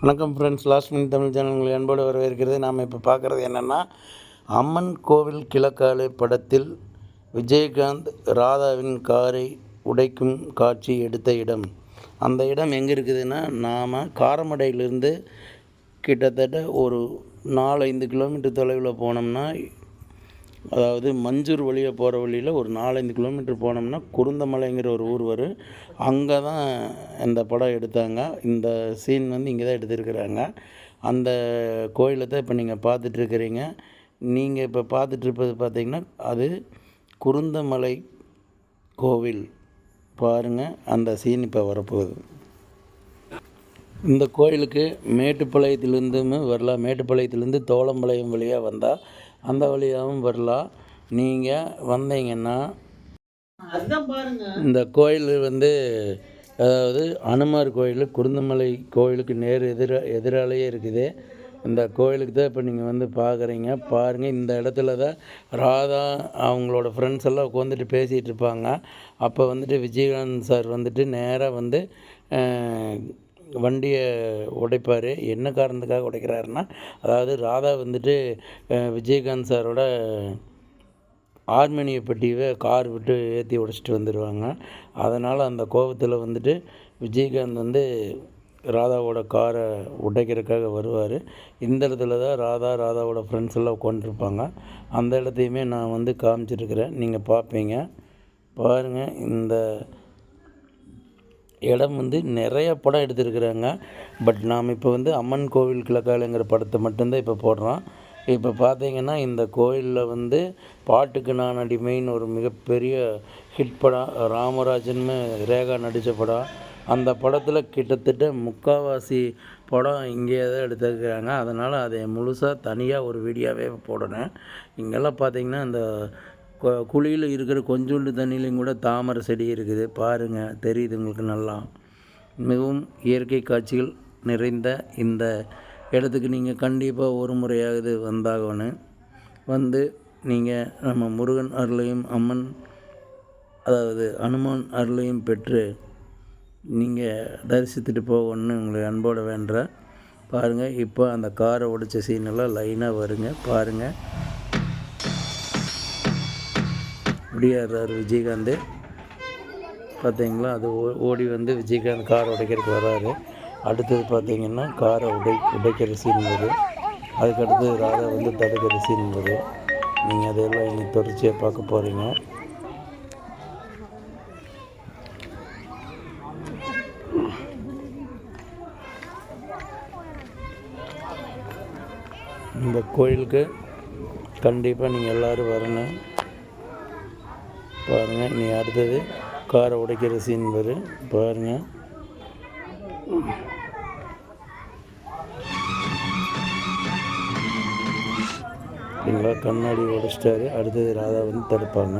வணக்கம் friends last minute Tamil channel உங்களை அன்போடு வரவேற்கிறது. நாம் இப்போ பார்க்குறது என்னென்னா அம்மன் கோவில் கிழக்காலை படத்தில் விஜயகாந்த் ராதாவின் காரை உடைக்கும் காட்சி எடுத்த இடம். அந்த இடம் எங்கே இருக்குதுன்னா நாம் காரமடையிலிருந்து கிட்டத்தட்ட ஒரு நாலஞ்சு கிலோமீட்டர் தொலைவில் போனோம்னா அதாவது மஞ்சூர் வழியாக போகிற வழியில் ஒரு நாலஞ்சு கிலோமீட்டர் போனோம்னா குருந்தமலைங்கிற ஒரு ஊர் வரும். அங்கே தான் இந்த படம் எடுத்தாங்க. இந்த சீன் வந்து இங்கே தான் எடுத்திருக்கிறாங்க. அந்த கோயிலை தான் இப்போ நீங்கள் பார்த்துட்ருக்கிறீங்க. நீங்கள் இப்போ பார்த்துட்ருப்பது பார்த்திங்கன்னா அது குருந்தமலை கோவில். பாருங்கள் அந்த சீன் இப்போ வரப்போகுது. இந்த கோயிலுக்கு மேட்டுப்பாளையத்துலேருந்துமே வரலாம். மேட்டுப்பாளையத்துலேருந்து தோளம்பாளையம் வழியாக வந்தால் அந்த வழியாகவும் வரலாம் நீங்கள் வந்தீங்கன்னா இந்த கோயில் வந்து அதாவது அனுமார் கோயில் குருந்தமலை கோயிலுக்கு நேர் எதிர எதிராலேயே இருக்குது. இந்த கோயிலுக்கு தான் இப்போ நீங்கள் வந்து பார்க்குறீங்க பாருங்கள் இந்த இடத்துல தான் ராதா அவங்களோட ஃப்ரெண்ட்ஸ் எல்லாம் உட்காந்துட்டு பேசிகிட்டு இருப்பாங்க. அப்போ வந்துட்டு விஜயகாந்த் சார் வந்துட்டு நேராக வந்து வண்டியை உடைப்பார். என்ன காரணத்துக்காக உடைக்கிறாருன்னா அதாவது ராதா வந்துட்டு விஜயகாந்த் சாரோட ஆர்மேனிய பெட்டியை கார் விட்டு ஏற்றி உடைச்சிட்டு வந்துடுவாங்க அதனால் அந்த கோபத்தில் வந்துட்டு விஜயகாந்த் வந்து ராதாவோட காரை உடைக்கிறதுக்காக வருவார். இந்த இடத்துல தான் ராதா ராதாவோட ஃப்ரெண்ட்ஸ் எல்லாம் உட்காந்துருப்பாங்க அந்த இடத்தையுமே நான் வந்து காமிச்சிருக்கிறேன். நீங்கள் பார்ப்பீங்க பாருங்கள் இந்த இடம் வந்து நிறைய படம் எடுத்திருக்கிறாங்க. பட் நாம் இப்போ வந்து அம்மன் கோவில் கிழக்காலுங்கிற படத்தை மட்டும்தான் இப்போ போடுறோம். இப்போ பார்த்தீங்கன்னா இந்த கோயிலில் வந்து பாட்டுக்கு நான் அடிமைன்னு ஒரு மிகப்பெரிய ஹிட் படம். ராமராஜன்னு ரேகா நடித்த படம். அந்த படத்தில் கிட்டத்தட்ட முக்கால்வாசி படம் இங்கே தான் எடுத்துருக்குறாங்க. அதனால் அதை முழுசாக தனியாக ஒரு வீடியோவே போடணும். இங்கெல்லாம் பார்த்தீங்கன்னா இந்த குழியில் இருக்கிற கொஞ்சோண்டு தண்ணியிலையும் கூட தாமரை செடி இருக்குது. பாருங்கள் தெரியுது உங்களுக்கு நல்லா. மிகவும் இயற்கை காட்சிகள் நிறைந்த இந்த இடத்துக்கு நீங்கள் கண்டிப்பாக ஒரு முறையாவது வந்தாகணும். வந்து நீங்கள் நம்ம முருகன் அருளையும் அம்மன் அதாவது அனுமான் அருளையும் பெற்று நீங்கள் தரிசித்துட்டு போகணும்னு உங்களை அன்போடு வேண்டுறேன் பாருங்கள் இப்போ அந்த காரை உடைச்ச சீனெல்லாம் லைனாக வருங்க. பாருங்கள் முடியாடுறாரு விஜயகாந்த். பார்த்தீங்களா? அது ஓ- ஓடி வந்து விஜயகாந்த் கார் உடைக்கிறதுக்கு வராரு. அடுத்தது பார்த்தீங்கன்னா காரை உடை உடைக்கிற சீன் வரும் அதுக்கடுத்து ராதா வந்து தடுக்கிற சீன் வரும் நீங்கள் அதெல்லாம் இனி தொடர்ச்சியாக பார்க்க போகிறீங்க இந்த கோயிலுக்கு கண்டிப்பாக நீங்கள் எல்லோரும் வரணும். பாருங்கள் நீ அடுத்தது காரை உடைக்கிற சீன் வரும் பாருங்கள் சரிங்களா கண்ணாடி உடைச்சிட்டாரு அடுத்தது ராதா வந்து தடுப்பாங்க.